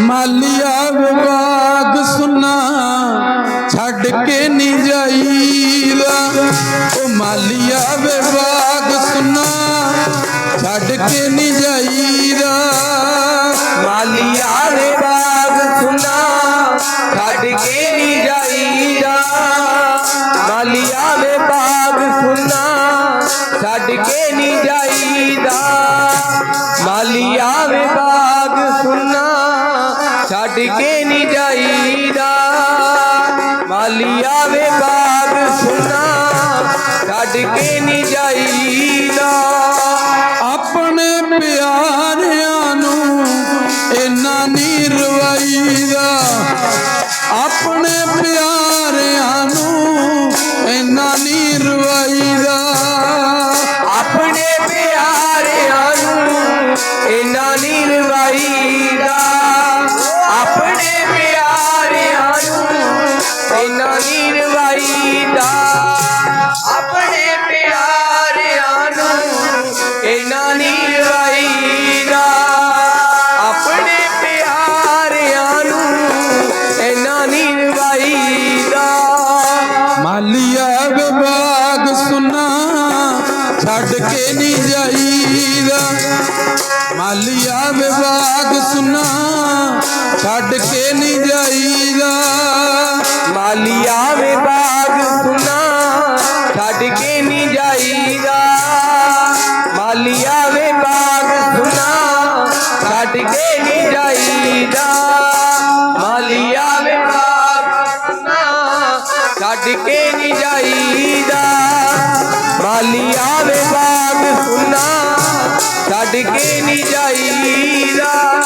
ਮਾਲੀਆ ਵਿਭਾਗ ਸੁਨਾ, ਛੱਡ ਕੇ ਨਹੀਂ ਜਾਈਦਾ। ਉਹ ਮਾਲੀਆ ਵਿਭਾਗ ਸੁਨਾ, ਛੱਡ ਕੇ ਨਹੀਂ ਜਾਈਦਾ। ਮਾਲੀਆ ਦੇ ਬਾਗ ਸੁਨਾ, ਛੱਡ ਕੇ ਨਹੀਂ ਜਾਈਦਾ। ਮਾਲੀਆ ਦੇ ਛੱਡ ਕੇ ਨਹੀਂ ਜਾਈਦਾ। ਮਾਲੀਆ ਦੇ ਬਾਗ ਸੁਨਾ ਛੱਡ ਕੇ ਨਹੀਂ ਜਾਈਦਾ। ਆਪਣੇ ਪਿਆਰਿਆਂ ਨੂੰ ਇੰਨਾ ਨਹੀਂ ਰਵਾਈਦਾ ਨੂੰ ਇਨਾ ਨਹੀਂ ਆਪਣੇ ਪਿਆਰਿਆਂ ਨੂੰ ਇਨਾ ਨਹੀਂ ਰਵਾਈਦਾ ਆਪਣੇ ਪਿਆਰਿਆਂ ਨੂੰ ਇਨਾ ਨਹੀਂ ਰਵਾਈਦਾ ਮਾਲੀਆ ਵਿਭਾਗ ਸੁਨਾ, ਛੱਡ ਕੇ ਨਹੀਂ ਜਾਈਦਾ। ਮਾਲੀਆ ਵਿਭਾਗ ਸੁਨਾ, ਛੱਡ ਕੇ ਨਹੀਂ ਆਵੇ ਬਾਗ ਸੁਨਾ, ਛੱਡ ਕੇ ਨਹੀਂ ਜਾਈਦਾ। ਮਾਲੀ ਆਵੇ ਬਾਗ ਸੁਨਾ, ਛੱਡ ਕੇ ਨਹੀਂ ਜਾਈਦਾ। ਮਾਲੀ ਆਵੇ ਬਾਗ ਸੁਨਾ, ਛੱਡ ਕੇ ਨਹੀਂ ਜਾਈਦਾ। ਮਾਲੀ ਆਵੇ ਬਾਗ ਸੁਨਾ, ਛੱਡ ਕੇ ਨਹੀਂ ਜਾਈਦਾ।